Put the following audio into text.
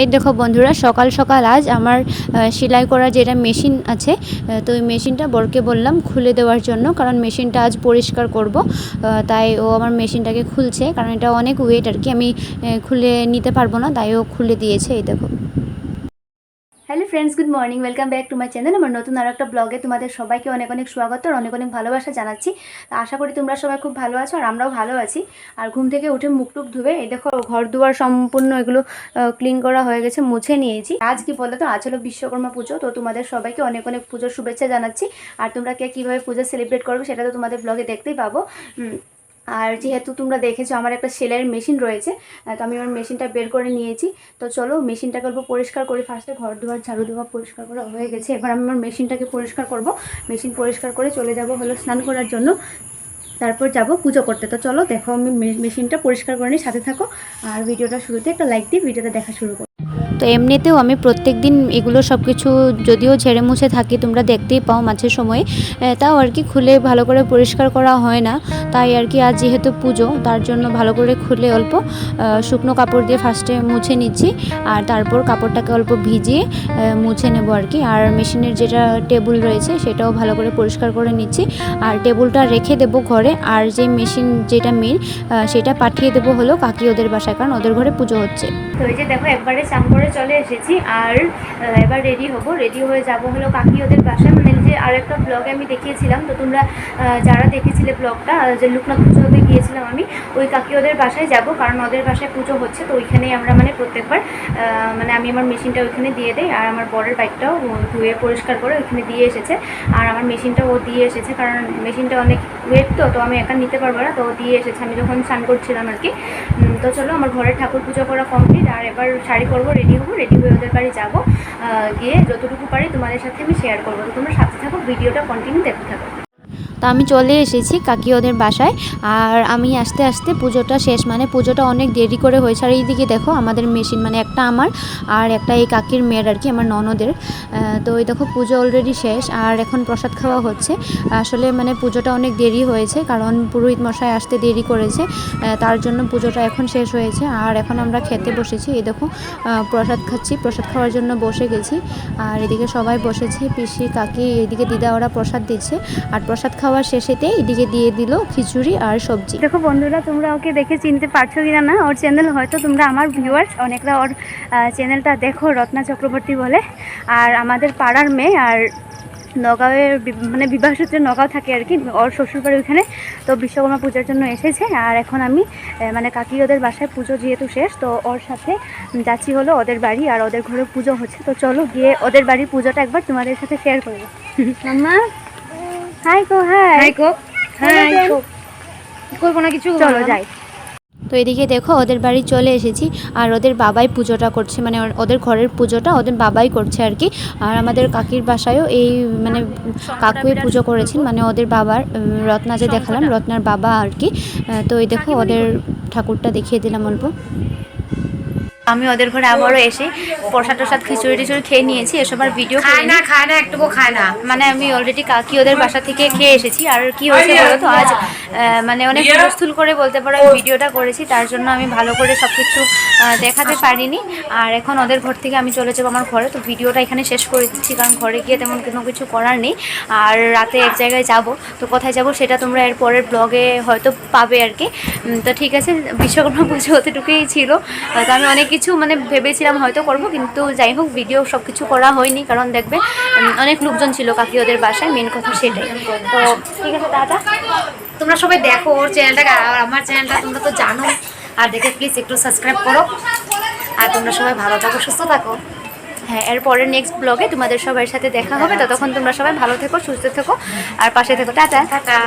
এই দেখো বন্ধুরা, সকাল সকাল আজ আমার সেলাই করার যেটা মেশিন আছে তো ওই মেশিনটা বরকে বললাম খুলে দেওয়ার জন্য, কারণ মেশিনটা আজ পরিষ্কার করব তাই ও আমার মেশিনটাকে খুলছে, কারণ এটা অনেক ওয়েট আর কি, আমি খুলে নিতে পারব না, তাই ও খুলে দিয়েছে, এই দেখো। Hello friends good morning welcome back to my channel আমার নতুন আর একটা ব্লগে তোমাদের সবাইকে অনেক অনেক স্বাগত আর অনেক অনেক ভালোবাসা জানাচ্ছি। আশা করি তোমরা সবাই খুব ভালো আছো আর আমরাও ভালো আছি। আর ঘুম থেকে উঠে মুখ টুক ধুবে এই দেখো ঘর দুয়ার সম্পূর্ণ এগুলো ক্লিন করা হয়ে গেছে, মুছে নিয়েছি। আজ কি বলো তো আজ হলো বিশ্বকর্মা পুজো, তো তোমাদের সবাইকে অনেক অনেক পুজোর শুভেচ্ছা জানাচ্ছি। আর তোমরা কে কীভাবে পুজো সেলিব্রেট করবে সেটা তো তোমাদের ব্লগে দেখতেই পাবো। আর যেহেতু তোমরা দেখেছ আমার একটা সেলাইয়ের মেশিন রয়েছে তো আমি আমার মেশিনটা বের করে নিয়েছি। তো চলো মেশিনটাকে অল্প পরিষ্কার করি ফার্স্টে ঘর দুয়ার, ঝাড়ু দেওয়া পরিষ্কার করা হয়ে গেছে। এবার আমি আমার মেশিনটাকে পরিষ্কার করব। মেশিন পরিষ্কার করে চলে যাব হলো স্নান করার জন্য। তারপর যাব পুজো করতে। তো চলো দেখো আমি মেশিনটা পরিষ্কার করে নিই, সাথে থাকো। আর ভিডিওটা শুরুতে একটা লাইক দিয়ে ভিডিওটা দেখা শুরু করো। তো এমনিতেও আমি প্রত্যেক দিন এগুলো সব কিছু যদিও ঝেড়ে মুছে থাকি, তোমরা দেখতেই পাও মাঝের সময়ে তাও আর কি খুলে ভালো করে পরিষ্কার করা হয় না। তাই আর কি আজ যেহেতু পুজো, তার জন্য ভালো করে খুলে অল্প শুকনো কাপড় দিয়ে ফার্স্টে মুছে নিচ্ছি, আর তারপর কাপড়টাকে অল্প ভিজিয়ে মুছে নেব আর কি। আর মেশিনের যেটা টেবিল রয়েছে, সেটাও ভালো করে পরিষ্কার করে নিচ্ছি। আর টেবিলটা রেখে দেবো ঘরে, আর যে মেশিন যেটা মেন সেটা পাঠিয়ে দেবো হলো কাকি ওদের বাসায়, কারণ ওদের ঘরে পুজো হচ্ছে। তো এই যে দেখো, একবারে চান করে চলে এসেছি আর এবার রেডি হব। রেডি হয়ে যাব হলো কাকি ওদের বাসায়। মানে যে আর একটা ব্লগে আমি দেখিয়েছিলাম, তো তোমরা যারা দেখেছিলে ব্লগটা যে লোকনাথ পুজোতে গিয়েছিলাম আমি, ওই কাকি ওদের বাসায় যাব, কারণ ওদের বাসায় পুজো হচ্ছে, তো ওইখানেই আমরা মানে প্রত্যেকবার মানে আমি আমার মেশিনটা ওইখানে দিয়ে দেই, আর আমার বরের বাইকটাও ধুয়ে পরিষ্কার করে ওইখানে দিয়ে এসেছে। আর আমার মেশিনটা ও দিয়ে এসেছে, কারণ মেশিনটা অনেক ওয়েট তো তো আমি একা নিতে পারব না, তো দিয়ে এসেছে। আমি যখন স্নান করছিলাম আর কি তো চলো, আমার ঘরে ঠাকুর পুজো করা কমপ্লিট আর এবার শাড়ি করব রেডি হব রেডি হয়ে ওদের বাড়ি যাব। গিয়ে যতটুকু পারি তোমাদের সাথে আমি শেয়ার করব। তো তোমরা সাথে থাকো, ভিডিওটা কন্টিনিউ দেখতে থাকো। তো আমি চলে এসেছি কাকি ওদের বাসায়। আর আমি আস্তে আস্তে পুজোটা শেষ মানে পুজোটা অনেক দেরি করে হয়েছে। আর এইদিকে দেখো আমাদের মেশিন মানে একটা আমার আর একটা এই কাকির মেয়ের আর কি, আমার ননদের। তো ওই দেখো পুজো অলরেডি শেষ, আর এখন প্রসাদ খাওয়া হচ্ছে। আসলে মানে পুজোটা অনেক দেরি হয়েছে, কারণ পুরোহিত মশাই আসতে দেরি করেছে। তার জন্য পুজোটা এখন শেষ হয়েছে। আর এখন আমরা খেতে বসেছি, এই দেখো প্রসাদ খাচ্ছি। প্রসাদ খাওয়ার জন্য বসে গেছি। আর এদিকে সবাই বসেছি, পিসি, কাকি, এদিকে দিদা ওরা প্রসাদ দিচ্ছে। আর প্রসাদ খাওয়ার শেষেতে এদিকে দিয়ে দিল খিচুড়ি আর সবজি। দেখো বন্ধুরা তোমরা ওকে দেখে চিনতে পারছ কিনা না? ওর চ্যানেল হয়তো তোমরা আমার ভিউয়ার্স অনেকরা ওর চ্যানেলটা দেখো রত্না চক্রবর্তী বলে। আর আমাদের পাড়ার মেয়ে আর নগাঁওয়ের মানে বিবাহ সূত্রে নগাঁও থাকে আর কি ওর শ্বশুরবাড়ি ওইখানে তো বিশ্বকর্মা পূজার জন্য এসেছে। আর এখন আমি মানে কাকি ওদের বাসায় পুজো যেহেতু শেষ তো ওর সাথে যাচ্ছি হলো ওদের বাড়ি আর ওদের ঘরে পুজো হচ্ছে। তো চলো গিয়ে ওদের বাড়ির পুজোটা একবার তোমাদের সাথে শেয়ার করব মাম্মা হাই কো হাই হাই কোক হাই Hello, করব না কিছু চলো যাই। তো এদিকে দেখো ওদের বাড়ি চলে এসেছি আর ওদের বাবাই পুজোটা করছে মানে ওদের ঘরের পুজোটা ওদের বাবাই করছে আর কি। আর আমাদের কাকির বাসায়ও এই মানে কাকুই পুজো করেছেন মানে ওদের বাবার রত্না যে দেখালাম রত্নার বাবা আর কি। তো এই দেখো ওদের ঠাকুরটা দেখিয়ে দিলাম অল্প। আমি ওদের ঘরে আবারও এসে প্রসাদ টসাদ খিচুড়ি টিচুড়ি খেয়ে নিয়েছি এসব আর ভিডিও খায় না খায় না একটুকু খায় না। মানে আমি অলরেডি কাকি ওদের বাসা থেকে খেয়ে এসেছি। আর কি হয়েছে বলো তো আজ মানে অনেক হুলস্থুল করে বলতে পারো আমি ভিডিওটা করেছি তার জন্য আমি ভালো করে সব কিছু দেখাতে পারিনি। আর এখন ওদের ঘর থেকে আমি চলে যাব আমার ঘরে তো ভিডিওটা এখানে শেষ করে দিচ্ছি কারণ ঘরে গিয়ে তেমন কোনো কিছু করার নেই। আর রাতে এক জায়গায় যাব তো কোথায় যাব সেটা তোমরা এর পরের ব্লগে হয়তো পাবে আর কি। তো ঠিক আছে বিশ্বকর্মা পুজো অতটুকুই ছিল। তো আমি অনেক কিছু মানে ভেবেছিলাম হয়তো করব, কিন্তু যাই হোক ভিডিও সব কিছু করা হয়নি, কারণ দেখবে অনেক লোকজন ছিল কাকি ওদের বাসায় মেন কথা সেটাই। তো ঠিক আছে দাদা তোমরা সবাই দেখো ওর চ্যানেলটা আর আমার চ্যানেলটা তোমরা তো জানো। আর দেখে প্লিজ একটু সাবস্ক্রাইব করো। আর তোমরা সবাই ভালো থাকো, সুস্থ থাকো। হ্যাঁ এর পরের নেক্সট ব্লগে তোমাদের সবার সাথে দেখা হবে। ততক্ষণ তোমরা সবাই ভালো থেকো, সুস্থ থেকো, আর পাশে থেকো। টাটা। টাটা।